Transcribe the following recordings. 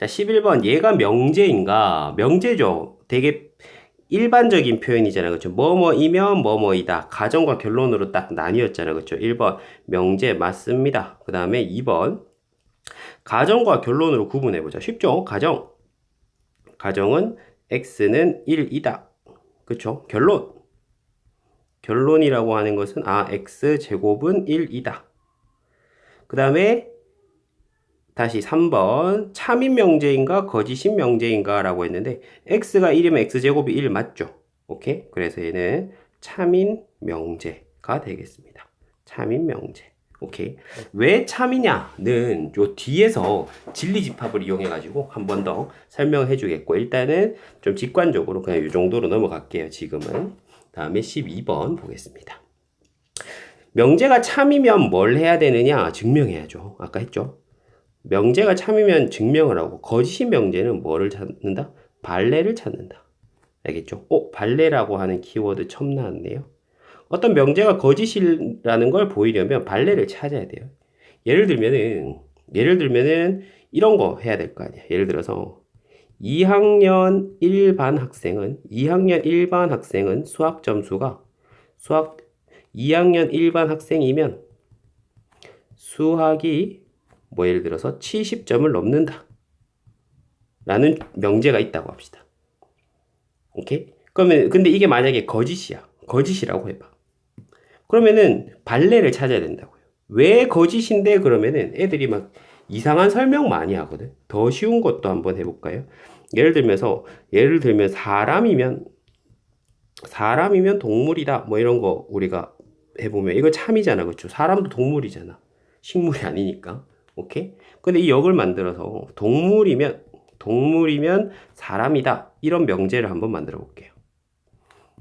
자, 11번. 얘가 명제인가? 명제죠. 되게 일반적인 표현이잖아요. 그렇죠? 뭐뭐이면 뭐뭐이다. 가정과 결론으로 딱 나뉘었잖아요. 그렇죠? 1번. 명제 맞습니다. 그 다음에 2번. 가정과 결론으로 구분해 보자. 쉽죠? 가정. 가정은 x는 1이다. 그렇죠? 결론. 결론이라고 하는 것은 아 x 제곱은 1이다. 그 다음에 다시 3번 참인 명제인가 거짓인 명제인가 라고 했는데 x가 1이면 x제곱이 1 맞죠? 오케이? 그래서 얘는 참인 명제가 되겠습니다. 참인 명제. 오케이. 왜 참이냐는 요 뒤에서 진리 집합을 이용해 가지고 한 번 더 설명해 주겠고 일단은 좀 직관적으로 그냥 이 정도로 넘어갈게요. 지금은. 다음에 12번 보겠습니다. 명제가 참이면 뭘 해야 되느냐? 증명해야죠. 아까 했죠. 명제가 참이면 증명을 하고 거짓인 명제는 뭐를 찾는다? 발레를 찾는다. 알겠죠? 어, 발레라고 하는 키워드 처음 나왔네요. 어떤 명제가 거짓이라는 걸 보이려면 발레를 찾아야 돼요. 예를 들면은 예를 들면은 이런 거 해야 될 거 아니야. 예를 들어서 2학년 1반 학생은 2학년 1반 학생은 수학 점수가 수학 2학년 1반 학생이면 수학이 뭐 예를 들어서 70점을 넘는다. 라는 명제가 있다고 합시다. 오케이? 그러면 근데 이게 만약에 거짓이야. 거짓이라고 해봐. 그러면은 발레를 찾아야 된다고요. 왜 거짓인데 그러면은 애들이 막 이상한 설명 많이 하거든. 더 쉬운 것도 한번 해볼까요? 예를 들면서 예를 들면 사람이면 사람이면 동물이다 뭐 이런 거 우리가 해보면 이거 참이잖아 그렇죠? 사람도 동물이잖아. 식물이 아니니까. 오케이? 근데 이 역을 만들어서 동물이면 동물이면 사람이다 이런 명제를 한번 만들어 볼게요.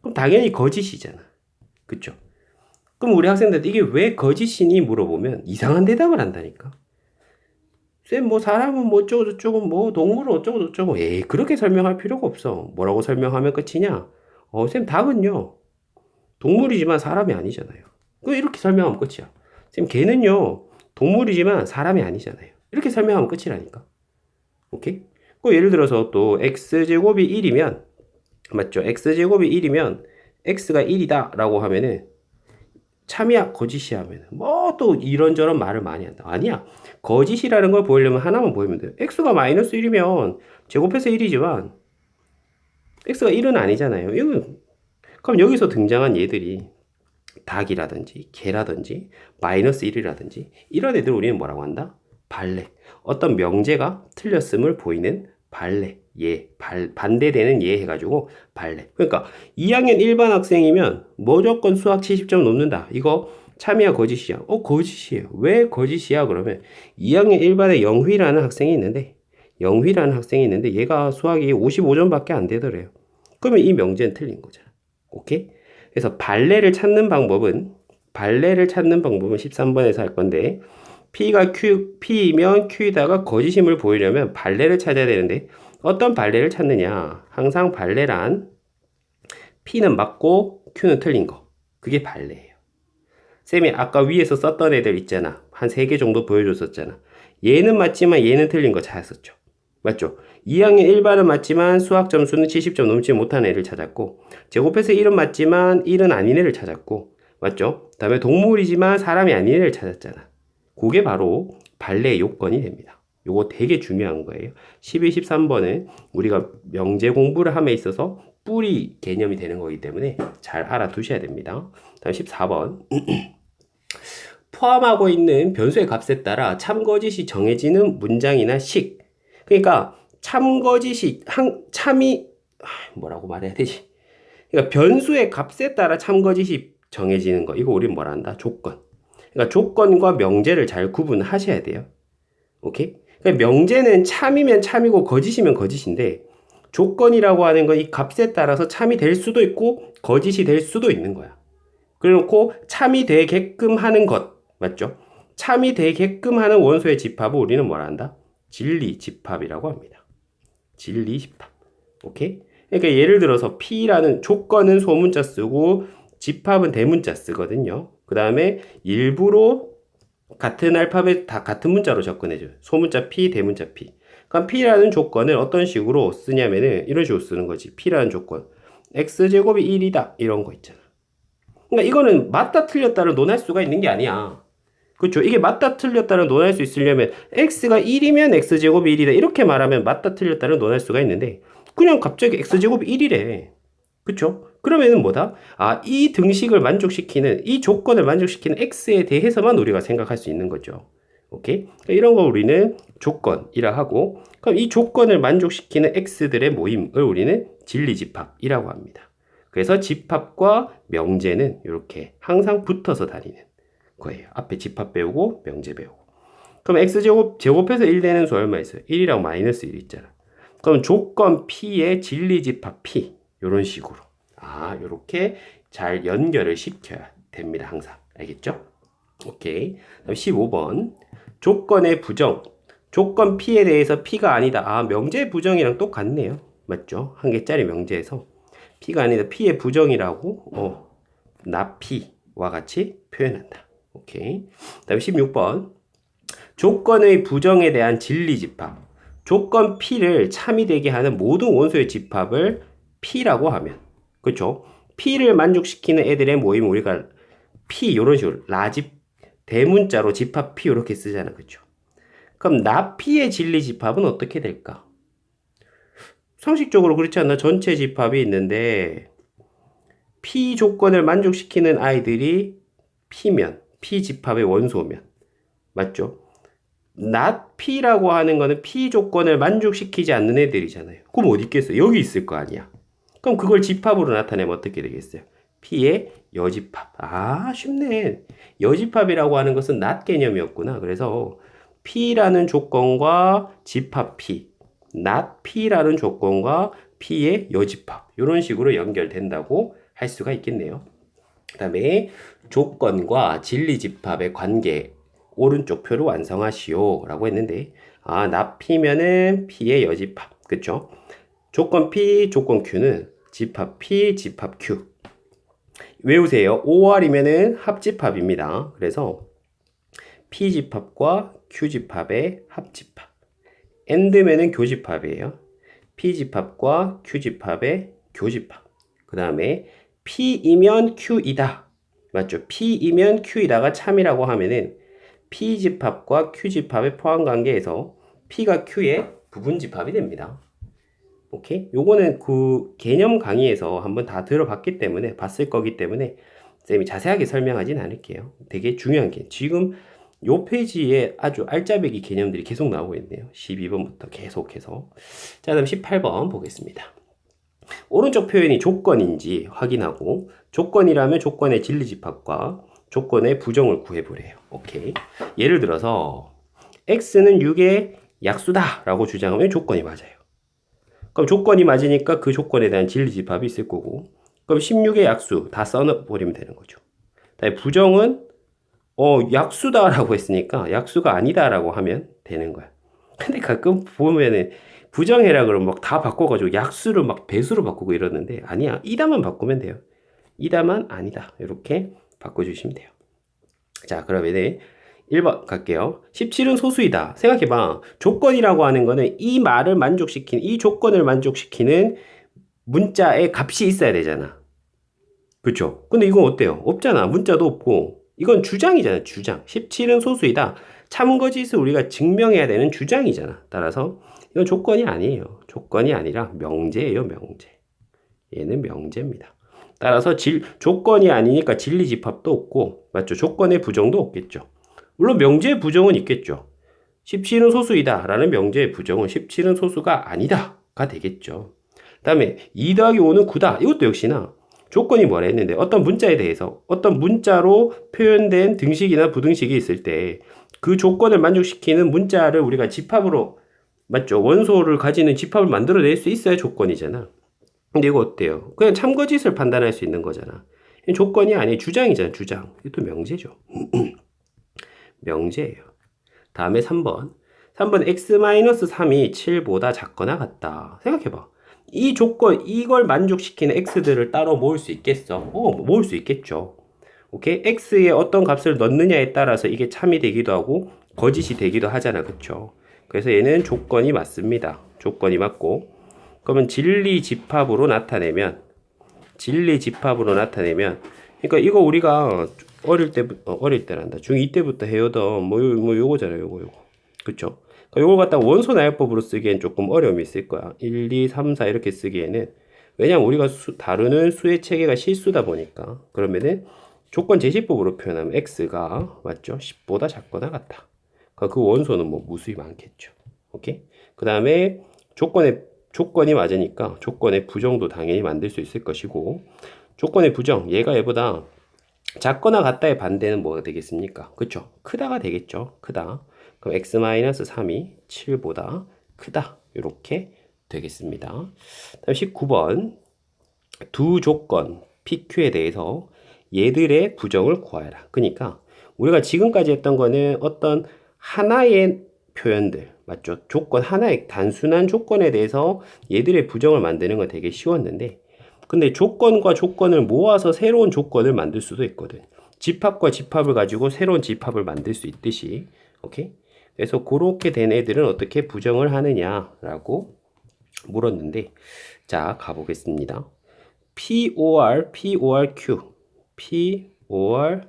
그럼 당연히 거짓이잖아. 그쵸? 그럼 우리 학생들 이게 왜 거짓이니 물어보면 이상한 대답을 한다니까. 쌤, 뭐, 사람은 뭐 어쩌고저쩌고, 뭐, 동물은 어쩌고저쩌고. 에이, 그렇게 설명할 필요가 없어. 뭐라고 설명하면 끝이냐? 어, 쌤, 닭은요. 동물이지만 사람이 아니잖아요. 그 이렇게 설명하면 끝이야. 쌤, 개는요. 동물이지만 사람이 아니잖아요. 이렇게 설명하면 끝이라니까. 오케이? 그 예를 들어서 또 x제곱이 1이면 맞죠? x제곱이 1이면 x가 1이다 라고 하면은 참이야 거짓이야 하면 뭐 또 이런저런 말을 많이 한다. 아니야. 거짓이라는 걸 보이려면 하나만 보이면 돼. x가 마이너스 1이면 제곱해서 1이지만 x가 1은 아니잖아요. 이건 그럼 여기서 등장한 얘들이 닭이라든지 개라든지 마이너스 1이라든지 이런 애들 우리는 뭐라고 한다? 발레. 어떤 명제가 틀렸음을 보이는 발레. 예, 발, 반대되는 예 해가지고 발레. 그러니까 2학년 일반 학생이면 무조건 수학 70점 넘는다. 이거 참이야 거짓이야? 어 거짓이에요. 왜 거짓이야? 그러면 2학년 일반에 영휘라는 학생이 있는데 영휘라는 학생이 있는데 얘가 수학이 55점밖에 안 되더래요. 그러면 이 명제는 틀린 거잖아. 오케이? 그래서 발레를 찾는 방법은 발레를 찾는 방법은 13번에서 할 건데 P가 Q, P이면 Q에다가 거짓임을 보이려면 발레를 찾아야 되는데 어떤 발레를 찾느냐? 항상 발레란 P는 맞고 Q는 틀린 거. 그게 발레예요. 쌤이 아까 위에서 썼던 애들 있잖아. 한 세 개 정도 보여줬었잖아. 얘는 맞지만 얘는 틀린 거 찾았었죠. 맞죠? 2학년 1반은 맞지만 수학 점수는 70점 넘지 못한 애를 찾았고 제곱해서 1은 맞지만 1은 아닌 애를 찾았고 맞죠? 다음에 동물이지만 사람이 아닌 애를 찾았잖아. 그게 바로 발레의 요건이 됩니다. 요거 되게 중요한 거예요. 12, 13번은 우리가 명제 공부를 함에 있어서 뿌리 개념이 되는 거기 때문에 잘 알아두셔야 됩니다. 다음 14번. 포함하고 있는 변수의 값에 따라 참거짓이 정해지는 문장이나 식. 그러니까 참거짓이 한 참이 아, 뭐라고 말해야 되지? 그러니까 변수의 값에 따라 참거짓이 정해지는 거. 이거 우리는 뭐라 한다? 조건. 그러니까 조건과 명제를 잘 구분하셔야 돼요. 오케이? 그러니까 명제는 참이면 참이고 거짓이면 거짓인데 조건이라고 하는 건 이 값에 따라서 참이 될 수도 있고 거짓이 될 수도 있는 거야. 그래놓고 참이 되게끔 하는 것 맞죠? 참이 되게끔 하는 원소의 집합을 우리는 뭐라 한다? 진리 집합이라고 합니다. 진리 집합. 오케이? 그러니까 예를 들어서 P라는 조건은 소문자 쓰고 집합은 대문자 쓰거든요. 그 다음에 일부러 같은 알파벳 다 같은 문자로 접근해줘요. 소문자 P, 대문자 P. 그럼 P라는 조건을 어떤 식으로 쓰냐면은 이런 식으로 쓰는 거지. P라는 조건. X제곱이 1이다. 이런 거 있잖아. 그러니까 이거는 맞다 틀렸다를 논할 수가 있는 게 아니야. 그렇죠. 이게 맞다 틀렸다를 논할 수 있으려면 x가 1이면 x제곱이 1이다. 이렇게 말하면 맞다 틀렸다를 논할 수가 있는데 그냥 갑자기 x제곱이 1이래. 그렇죠? 그러면은 뭐다? 아, 이 등식을 만족시키는 이 조건을 만족시키는 x에 대해서만 우리가 생각할 수 있는 거죠. 오케이? 그러니까 이런 거 우리는 조건이라 하고 그럼 이 조건을 만족시키는 x들의 모임을 우리는 진리집합이라고 합니다. 그래서 집합과 명제는 이렇게 항상 붙어서 다니는 거예요. 앞에 집합 배우고 명제 배우고. 그럼 x제곱 제곱해서 1 되는 수 얼마 있어요? 1이랑 마이너스 1 있잖아. 그럼 조건 p의 진리 집합 p 이런 식으로 아 이렇게 잘 연결을 시켜야 됩니다. 항상 알겠죠? 오케이. 다음 15번 조건의 부정 조건 p에 대해서 p가 아니다. 아 명제 부정이랑 똑같네요. 맞죠? 한 개짜리 명제에서 p가 아니다. p의 부정이라고 어, 나 p와 같이 표현한다. 오케이. 다음 16번. 조건의 부정에 대한 진리 집합. 조건 P를 참이 되게 하는 모든 원소의 집합을 P라고 하면. 그렇죠? P를 만족시키는 애들의 모임 우리가 P 이런 식으로 라집 대문자로 집합 P 이렇게 쓰잖아. 그렇죠? 그럼 나 P의 진리 집합은 어떻게 될까? 상식적으로 그렇지 않나? 전체 집합이 있는데 P 조건을 만족시키는 아이들이 P면 P 집합의 원소면 맞죠? not P라고 하는 거는 P 조건을 만족시키지 않는 애들이잖아요. 그럼 어디 있겠어요? 여기 있을 거 아니야. 그럼 그걸 집합으로 나타내면 어떻게 되겠어요? P의 여집합. 아, 쉽네. 여집합이라고 하는 것은 not 개념이었구나. 그래서 P라는 조건과 집합 P, not P라는 조건과 P의 여집합. 이런 식으로 연결된다고 할 수가 있겠네요. 그 다음에 조건과 진리 집합의 관계 오른쪽 표를 완성하시오 라고 했는데 아 납피면은 P의 여집합. 그쵸? 조건 P 조건 Q는 집합 P 집합 Q. 외우세요. 5R이면은 합집합입니다. 그래서 P 집합과 Q 집합의 합집합. AND면은 교집합이에요. P 집합과 Q 집합의 교집합. 그 다음에 P이면 Q이다 맞죠 P이면 Q이다가 참이라고 하면은 P 집합과 Q 집합의 포함 관계에서 P가 Q의 부분 집합이 됩니다. 오케이? 요거는 그 개념 강의에서 한번 다 들어봤기 때문에 봤을 거기 때문에 쌤이 자세하게 설명하진 않을게요. 되게 중요한 게 지금 요 페이지에 아주 알짜배기 개념들이 계속 나오고 있네요. 12번부터 계속해서. 자, 다음 18번 보겠습니다. 오른쪽 표현이 조건인지 확인하고 조건이라면 조건의 진리 집합과 조건의 부정을 구해보래요. 오케이. 예를 들어서 x는 6의 약수다 라고 주장하면 조건이 맞아요. 그럼 조건이 맞으니까 그 조건에 대한 진리 집합이 있을 거고 그럼 16의 약수 다 써버리면 되는 거죠. 부정은 어 약수다 라고 했으니까 약수가 아니다 라고 하면 되는 거야. 근데 가끔 보면은 부정해라 그러면 막 다 바꿔가지고 약수를 막 배수로 바꾸고 이러는데 아니야 이다만 바꾸면 돼요. 이다만 아니다 이렇게 바꿔주시면 돼요. 자, 그러면은 1번 갈게요. 17은 소수이다. 생각해봐. 조건이라고 하는 거는 이 말을 만족시키는, 이 조건을 만족시키는 문자의 값이 있어야 되잖아. 그쵸? 근데 이건 어때요? 없잖아. 문자도 없고. 이건 주장이잖아. 주장. 17은 소수이다. 참거짓을 우리가 증명해야 되는 주장이잖아. 따라서 이건 조건이 아니에요. 조건이 아니라 명제예요. 명제. 얘는 명제입니다. 따라서 질, 조건이 아니니까 진리 집합도 없고, 맞죠? 조건의 부정도 없겠죠. 물론 명제의 부정은 있겠죠. 17은 소수이다 라는 명제의 부정은 17은 소수가 아니다 가 되겠죠. 다음에 2 더하기 5는 9다. 이것도 역시나 조건이 뭐라 했는데 어떤 문자에 대해서 어떤 문자로 표현된 등식이나 부등식이 있을 때 그 조건을 만족시키는 문자를 우리가 집합으로 맞죠? 원소를 가지는 집합을 만들어낼 수 있어야 조건이잖아. 근데 이거 어때요? 그냥 참거짓을 판단할 수 있는 거잖아. 조건이 아니 주장이잖아, 주장. 이것도 명제죠. 명제예요. 다음에 3번. 3번 x-3이 7보다 작거나 같다. 생각해봐. 이 조건, 이걸 만족시키는 x들을 따로 모을 수 있겠어? 어, 모을 수 있겠죠. 오케이? x에 어떤 값을 넣느냐에 따라서 이게 참이 되기도 하고 거짓이 되기도 하잖아. 그쵸? 그래서 얘는 조건이 맞습니다. 조건이 맞고. 그러면 진리 집합으로 나타내면 진리 집합으로 나타내면 그러니까 이거 우리가 어릴 때부터 어, 어릴 때란다. 중2 때부터 해오던 뭐, 요- 뭐 요거잖아요 요거 요거. 그쵸? 그러니까 요걸 갖다 원소 나열법으로 쓰기엔 조금 어려움이 있을 거야. 1, 2, 3, 4 이렇게 쓰기에는. 왜냐면 우리가 수- 다루는 수의 체계가 실수다 보니까. 그러면은 조건 제시법으로 표현하면 x가 맞죠? 10보다 작거나 같다 그러니까 그 원소는 뭐 무수히 많겠죠 오케이 그 다음에 조건의 조건이 맞으니까 조건의 부정도 당연히 만들 수 있을 것이고 조건의 부정 얘가 얘보다 작거나 같다의 반대는 뭐가 되겠습니까? 그쵸? 크다가 되겠죠. 크다. 그럼 x-3이 7보다 크다. 이렇게 되겠습니다. 다음 19번 두 조건 PQ에 대해서 얘들의 부정을 구하여라. 그러니까 우리가 지금까지 했던 거는 어떤 하나의 표현들 맞죠? 조건 하나의 단순한 조건에 대해서 얘들의 부정을 만드는 건 되게 쉬웠는데 근데 조건과 조건을 모아서 새로운 조건을 만들 수도 있거든. 집합과 집합을 가지고 새로운 집합을 만들 수 있듯이. 오케이? 그래서 그렇게 된 애들은 어떻게 부정을 하느냐라고 물었는데 자, 가보겠습니다. POR, PORQ, PORQ의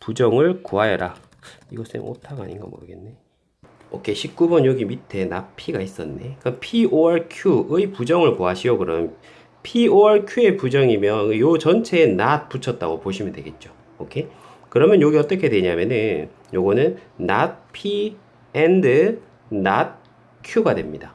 부정을 구하여라. 이거 쌤 오타가 아닌가 모르겠네. 오케이 19번 여기 밑에 나피가 있었네. 그럼 PORQ의 부정을 구하시오. 그럼 PORQ의 부정이면 요 전체에 not 붙였다고 보시면 되겠죠. 오케이. 그러면 여기 어떻게 되냐면은 요거는 not P and not Q가 됩니다.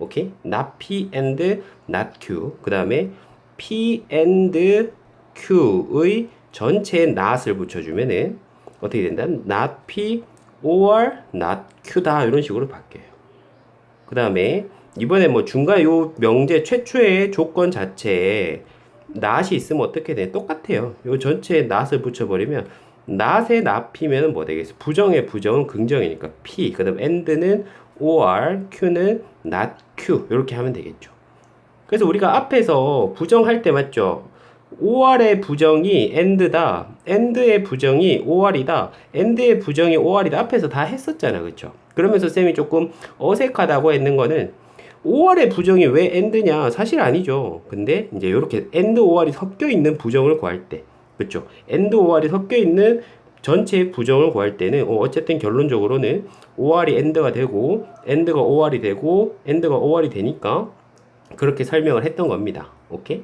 오케이. not P and not Q. 그 다음에 P and Q의 전체에 not을 붙여주면은 어떻게 된다? not P or not Q다 이런 식으로 바뀌어요. 그 다음에 이번에 뭐 중간 요 명제 최초의 조건 자체에 not이 있으면 어떻게 돼? 똑같아요. 요 전체에 not을 붙여버리면 not의 not이면 뭐 되겠어? 부정의 부정은 긍정이니까 P. 그 다음 and는 or, Q는 not Q 이렇게 하면 되겠죠. 그래서 우리가 앞에서 부정할 때 맞죠? 5R의 부정이 AND다. AND의 부정이 5R이다. AND의 부정이 5R이다. 앞에서 다 했었잖아. 그쵸? 그러면서 쌤이 조금 어색하다고 했는 거는 5R의 부정이 왜 AND냐? 사실 아니죠. 근데 이제 이렇게 AND 5R이 섞여 있는 부정을 구할 때. 그쵸? AND 5R이 섞여 있는 전체 부정을 구할 때는 어, 어쨌든 결론적으로는 5R이 AND가 되고 AND가 5R이 되고 AND가 5R이 되니까 그렇게 설명을 했던 겁니다. 오케이?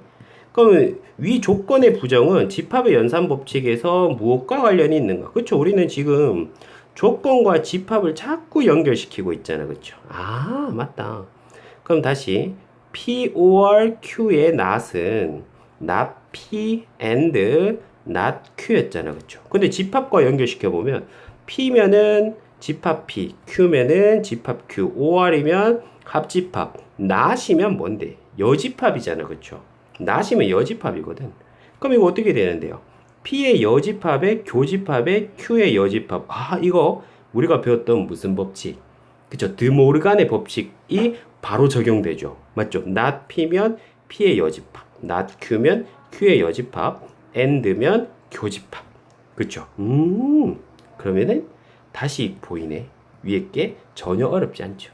그럼 위 조건의 부정은 집합의 연산 법칙에서 무엇과 관련이 있는가? 그렇죠. 우리는 지금 조건과 집합을 자꾸 연결시키고 있잖아. 그렇죠. 아, 맞다. 그럼 다시 P or Q의 not은 not P and not Q였잖아. 그렇죠. 근데 집합과 연결시켜 보면 P면은 집합 P, Q면은 집합 Q, OR이면 합집합, not이면 뭔데? 여집합이잖아. 그렇죠. Not이면 여집합이거든. 그럼 이거 어떻게 되는데요? P의 여집합에 교집합에 Q의 여집합. 아, 이거 우리가 배웠던 무슨 법칙? 그쵸? 드모르간의 법칙이 바로 적용되죠. 맞죠? not P면 P의 여집합, not Q면 Q의 여집합, and면 교집합. 그쵸? 음, 그러면은 다시 보이네. 위에 게 전혀 어렵지 않죠.